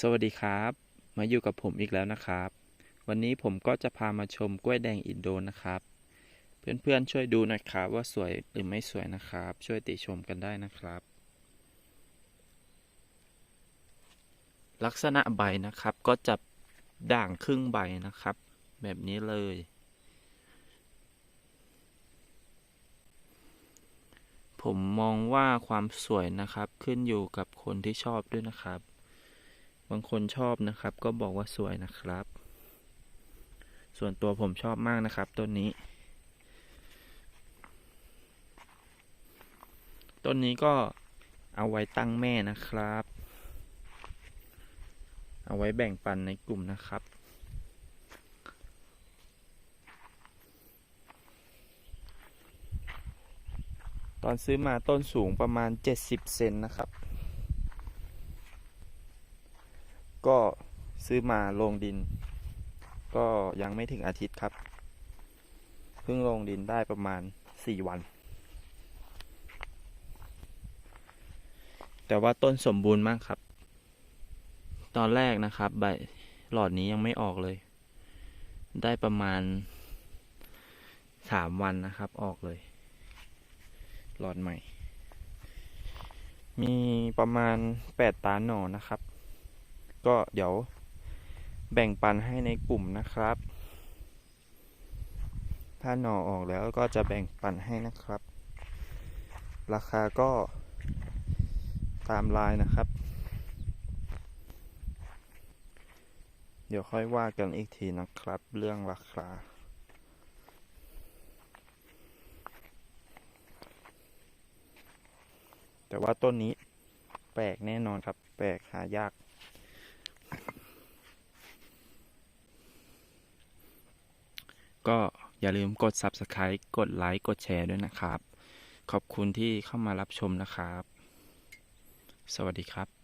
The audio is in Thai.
สวัสดีครับ มาอยู่กับผมอีกแล้วนะครับ วันนี้ผมก็จะพามาชมกล้วยแดงอินโดนะครับ เพื่อนๆช่วยดูนะครับว่าสวยหรือไม่สวยนะครับ ช่วยติชมกันได้นะครับ ลักษณะใบนะครับก็จะด่างครึ่งใบนะครับ แบบนี้เลย ผมมองว่าความสวยนะครับขึ้นอยู่กับคนที่ชอบด้วยนะครับางคนชอบนะครับ ก็บอกว่าสวยนะครับ ส่วนตัวผมชอบมากนะครับต้นนี้ ต้นนี้ก็เอาไว้ตั้งแม่นะครับ เอาไว้แบ่งปันในกลุ่มนะครับตอนซื้อมาต้นสูงประมาณ 70 เซนนะครับ ก็ซื้อมาลงดิน ก็ยังไม่ถึงอาทิตย์ครับ เพิ่งลงดินได้ประมาณ4วัน แต่ว่าต้นสมบูรณ์มากครับ ตอนแรกนะครับ ใบหลอดนี้ยังไม่ออกเลย ได้ประมาณ3วันนะครับ ออกเลย หลอดใหม่ มีประมาณ8ตาหน่อนะครับ ก็เดี๋ยวแบ่งปันให้ในกลุ่มนะครับ ถ้าหน่อออกแล้วก็จะแบ่งปันให้นะครับ ราคาก็ตามลายนะครับ เดี๋ยวค่อยว่ากันอีกทีนะครับ เรื่องราคาแต่ว่าต้นนี้แปลกแน่นอนครับ แปลกหายาก ก็อย่าลืมกด Subscribe กดไลค์กดแชร์ด้วยนะครับ ขอบคุณที่เข้ามารับชมนะครับ สวัสดีครับ